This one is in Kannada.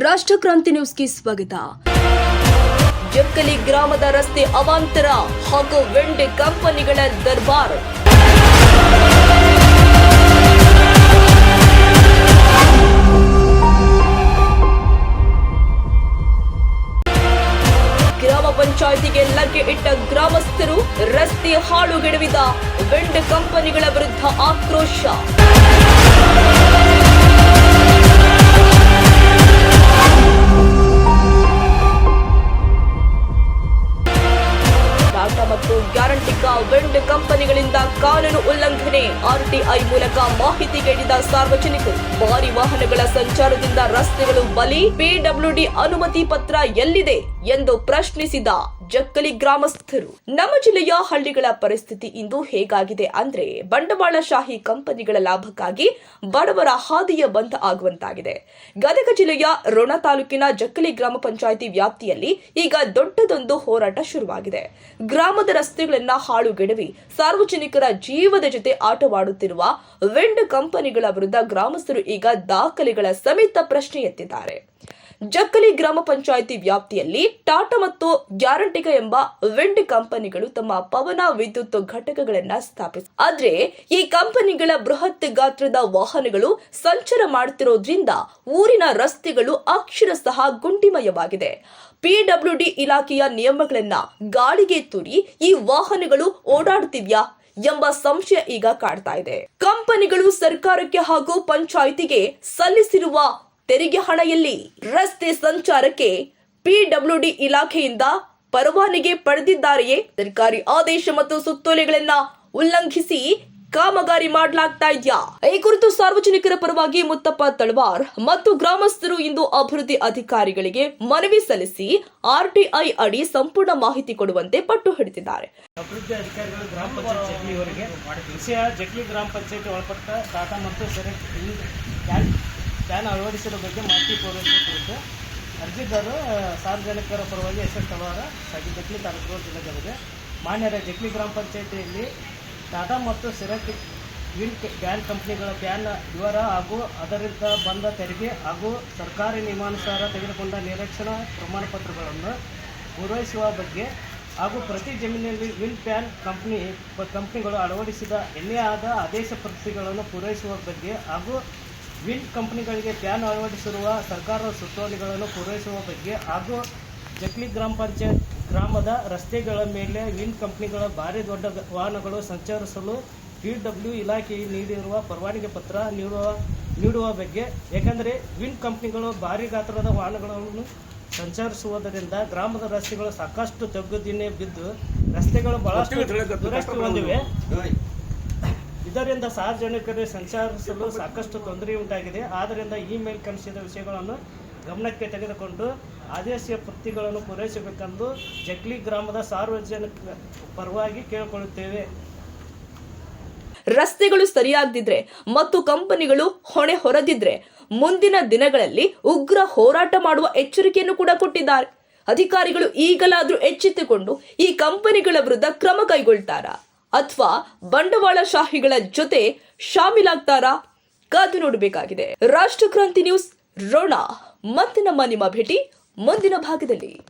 ರಾಷ್ಟ್ರಕ್ರಾಂತಿ ನ್ಯೂಸ್ಗೆ ಸ್ವಾಗತ. ಜಕ್ಕಲಿ ಗ್ರಾಮದ ರಸ್ತೆ ಅವಾಂತರ ಹಾಗೂ ವೆಂಡೆ ಕಂಪನಿಗಳ ದರ್ಬಾರ್. ಗ್ರಾಮ ಪಂಚಾಯಿತಿಗೆ ಲಗ್ಗೆ ಇಟ್ಟ ಗ್ರಾಮಸ್ಥರು ರಸ್ತೆ ಹಾಳುಗೆಡವಿದ ವೆಂಡ್ ಕಂಪನಿಗಳ ವಿರುದ್ಧ ಆಕ್ರೋಶ. ವೆಂಡ್ ಕಂಪನಿಗಳಿಂದ ಕಾನೂನು ಉಲ್ಲಂಘನೆ. ಆರ್ಟಿಐ ಮೂಲಕ ಮಾಹಿತಿ ಕೇಳಿದ ಸಾರ್ವಜನಿಕರು, ಭಾರಿ ವಾಹನಗಳ ಸಂಚಾರದಿಂದ ರಸ್ತೆಗಳು ಬಲಿ. ಪಿಡಬ್ಲ್ಯೂಡಿ ಅನುಮತಿ ಪತ್ರ ಎಲ್ಲಿದೆ ಎಂದು ಪ್ರಶ್ನಿಸಿದ ಜಕ್ಕಲಿ ಗ್ರಾಮಸ್ಥರು. ನಮ್ಮ ಜಿಲ್ಲೆಯ ಹಳ್ಳಿಗಳ ಪರಿಸ್ಥಿತಿ ಇಂದು ಹೇಗಾಗಿದೆ ಅಂದ್ರೆ ಬಂಡವಾಳಶಾಹಿ ಕಂಪನಿಗಳ ಲಾಭಕ್ಕಾಗಿ ಬಡವರ ಹಾದಿಯ ಬಂದ್ ಆಗುವಂತಾಗಿದೆ. ಗದಗ ಜಿಲ್ಲೆಯ ರೋಣ ತಾಲೂಕಿನ ಜಕ್ಕಲಿ ಗ್ರಾಮ ಪಂಚಾಯಿತಿ ವ್ಯಾಪ್ತಿಯಲ್ಲಿ ಈಗ ದೊಡ್ಡದೊಂದು ಹೋರಾಟ ಶುರುವಾಗಿದೆ. ಗ್ರಾಮದ ರಸ್ತೆಗಳನ್ನ ಹಾಳುಗೆಡವಿ ಸಾರ್ವಜನಿಕರ ಜೀವದ ಜೊತೆ ಆಟವಾಡುತ್ತಿರುವ ವೆಂಡ್ ಕಂಪನಿಗಳ ವಿರುದ್ಧ ಗ್ರಾಮಸ್ಥರು ಈಗ ದಾಖಲೆಗಳ ಸಮೇತ ಪ್ರಶ್ನೆ ಎತ್ತಿದ್ದಾರೆ. ಜಕ್ಕಲಿ ಗ್ರಾಮ ಪಂಚಾಯಿತಿ ವ್ಯಾಪ್ತಿಯಲ್ಲಿ ಟಾಟಾ ಮತ್ತು ಗ್ಯಾರಂಟಿಕ ಎಂಬ ವಿಂಡ್ ಕಂಪನಿಗಳು ತಮ್ಮ ಪವನ ವಿದ್ಯುತ್ ಘಟಕಗಳನ್ನ ಸ್ಥಾಪಿಸಿ ಆದ್ರೆ ಈ ಕಂಪನಿಗಳ ಬೃಹತ್ ಗಾತ್ರದ ವಾಹನಗಳು ಸಂಚಾರ ಮಾಡುತ್ತಿರೋದ್ರಿಂದ ಊರಿನ ರಸ್ತೆಗಳು ಅಕ್ಷರಶಃ ಗುಂಡಿಮಯವಾಗಿದೆ. ಪಿಡಬ್ಲ್ಯೂಡಿ ಇಲಾಖೆಯ ನಿಯಮಗಳನ್ನ ಗಾಳಿಗೆ ತೂರಿ ಈ ವಾಹನಗಳು ಓಡಾಡುತ್ತಿವ್ಯಾ ಎಂಬ ಸಂಶಯ ಈಗ ಕಾಡ್ತಾ ಇದೆ. ಕಂಪನಿಗಳು ಸರ್ಕಾರಕ್ಕೆ ಹಾಗೂ ಪಂಚಾಯಿತಿಗೆ ಸಲ್ಲಿಸಿರುವ ತೆರಿಗೆ ಹಣ ರಸ್ತೆ ಸಂಚಾರಕ್ಕೆ ಪಿಡಬ್ಲ್ಯೂಡಿ ಇಲಾಖೆಯಿಂದ ಪರವಾನಗಿ ಪಡೆದಿದ್ದಾರೆಯೇ? ಸರ್ಕಾರಿ ಆದೇಶ ಮತ್ತು ಸುತ್ತೋಲೆಗಳನ್ನ ಉಲ್ಲಂಘಿಸಿ ಕಾಮಗಾರಿ ಮಾಡಲಾಗ್ತಾ ಇದೆಯಾ? ಈ ಕುರಿತು ಸಾರ್ವಜನಿಕರ ಪರವಾಗಿ ಮುತ್ತಪ್ಪ ತಳವಾರ್ ಮತ್ತು ಗ್ರಾಮಸ್ಥರು ಇಂದು ಅಭಿವೃದ್ಧಿ ಅಧಿಕಾರಿಗಳಿಗೆ ಮನವಿ ಸಲ್ಲಿಸಿ ಆರ್ಟಿಐ ಅಡಿ ಸಂಪೂರ್ಣ ಮಾಹಿತಿ ಕೊಡುವಂತೆ ಪಟ್ಟು ಹಿಡಿದಿದ್ದಾರೆ. ಅಭಿವೃದ್ಧಿ ಅಧಿಕಾರಿಗಳು ಗ್ರಾಮ ಪಂಚಾಯತ್ ಗ್ರಾಮ ಪಂಚಾಯತ್ ಒಳಪಟ್ಟ ಟಾಟಾ ಮತ್ತು ಪ್ಯಾನ್ ಅಳವಡಿಸಿದ ಬಗ್ಗೆ ಮಾಹಿತಿ ಪೂರೈಕೆ ಕುರಿತು ಅರ್ಜಿದಾರರು ಸಾರ್ವಜನಿಕರ ಪರವಾಗಿ ಎಸ್ ಎಸ್ ತಳವಾರ ಸಾಗಿ ಜಗ್ಲಿ ತಾಲೂಕು ಜಿಲ್ಲೆಗಳಿಗೆ ಮಾನ್ಯರ ಜಕ್ಲಿ ಗ್ರಾಮ ಪಂಚಾಯಿತಿಯಲ್ಲಿ ಟಾಟಾ ಮತ್ತು ಸಿರಕ್ ವಿಲ್ ಬ್ಯಾನ್ ಕಂಪ್ನಿಗಳ ಪ್ಯಾನ್ ವಿವರ ಹಾಗೂ ಅದರಿಂದ ಬಂದ ತೆರಿಗೆ ಹಾಗೂ ಸರ್ಕಾರಿ ನಿಯಮಾನುಸಾರ ತೆಗೆದುಕೊಂಡ ನಿರೀಕ್ಷಣಾ ಪ್ರಮಾಣ ಪತ್ರಗಳನ್ನು ಪೂರೈಸುವ ಬಗ್ಗೆ ಹಾಗೂ ಪ್ರತಿ ಜಮೀನಿನಲ್ಲಿ ವಿಲ್ ಪ್ಯಾನ್ ಕಂಪ್ನಿ, ಕಂಪ್ನಿಗಳು ಅಳವಡಿಸಿದ ಎಲ್ಲೇ ಆದ ಆದೇಶ ಪ್ರತಿಗಳನ್ನು ಪೂರೈಸುವ ಬಗ್ಗೆ ಹಾಗೂ ವಿಲ್ ಕಂಪನಿಗಳಿಗೆ ಪ್ಯಾನ್ ಅಳವಡಿಸಿರುವ ಸರ್ಕಾರದ ಸುತ್ತೋಲೆಗಳನ್ನು ಪೂರೈಸುವ ಬಗ್ಗೆ ಹಾಗೂ ಜಕ್ಲಿ ಗ್ರಾಮ ಪಂಚಾಯತ್ ಗ್ರಾಮದ ರಸ್ತೆಗಳ ಮೇಲೆ ವಿಂಡ್ ಕಂಪನಿಗಳ ಭಾರಿ ದೊಡ್ಡ ವಾಹನಗಳು ಸಂಚರಿಸಲು ಪಿ ಡಬ್ಲ್ಯೂ ಇಲಾಖೆ ನೀಡಿರುವ ಪರವಾನಗಿ ಪತ್ರ ನೀಡುವ ನೀಡುವ ಬಗ್ಗೆ ಏಕೆಂದರೆ ವಿಂಡ್ ಕಂಪ್ನಿಗಳು ಭಾರಿ ಗಾತ್ರದ ವಾಹನಗಳನ್ನು ಸಂಚರಿಸುವುದರಿಂದ ಗ್ರಾಮದ ರಸ್ತೆಗಳು ಸಾಕಷ್ಟು ತಗ್ಗುದಿನೇ ಬಿದ್ದು ರಸ್ತೆಗಳು ಬಹಳಷ್ಟು ದುರಸ್ತಿ ಹೊಂದಿವೆ. ಇದರಿಂದ ಸಾರ್ವಜನಿಕರಿಗೆ ಸಂಚರಿಸಲು ಸಾಕಷ್ಟು ತೊಂದರೆ ಉಂಟಾಗಿದೆ. ಆದ್ದರಿಂದ ಈ ಮೇಲ್ ಕಾಣಿಸಿದ ವಿಷಯಗಳನ್ನು ಗಮನಕ್ಕೆ ತೆಗೆದುಕೊಂಡು ಆದೇಶ ಪ್ರತಿಗಳನ್ನು ಪೂರೈಸಬೇಕೆಂದು ಜಗ್ಲಿ ಗ್ರಾಮದ ಸಾರ್ವಜನಿಕ ಪರವಾಗಿ ಕೇಳಿಕೊಳ್ಳುತ್ತೇವೆ. ರಸ್ತೆಗಳು ಸರಿಯಾಗದಿದ್ರೆ ಮತ್ತು ಕಂಪನಿಗಳು ಹೊಣೆ ಹೊರದಿದ್ರೆ ಮುಂದಿನ ದಿನಗಳಲ್ಲಿ ಉಗ್ರ ಹೋರಾಟ ಮಾಡುವ ಎಚ್ಚರಿಕೆಯನ್ನು ಕೂಡ ಕೊಟ್ಟಿದ್ದಾರೆ. ಅಧಿಕಾರಿಗಳು ಈಗಲಾದರೂ ಎಚ್ಚೆತ್ತುಕೊಂಡು ಈ ಕಂಪನಿಗಳ ವಿರುದ್ಧ ಕ್ರಮ ಕೈಗೊಳ್ತಾರಾ? ಅಥವಾ ಬಂಡವಾಳಶಾಹಿಗಳ ಜೊತೆ ಶಾಮೀಲಾಗ್ತಾರಾ? ಕಾದು ನೋಡಬೇಕಾಗಿದೆ. ರಾಷ್ಟ್ರಕ್ರಾಂತಿ ನ್ಯೂಸ್, ರೋಣ. ಮತ್ತೆ ನಮ್ಮ ನಿಮ್ಮ ಭೇಟಿ ಮುಂದಿನ ಭಾಗದಲ್ಲಿ.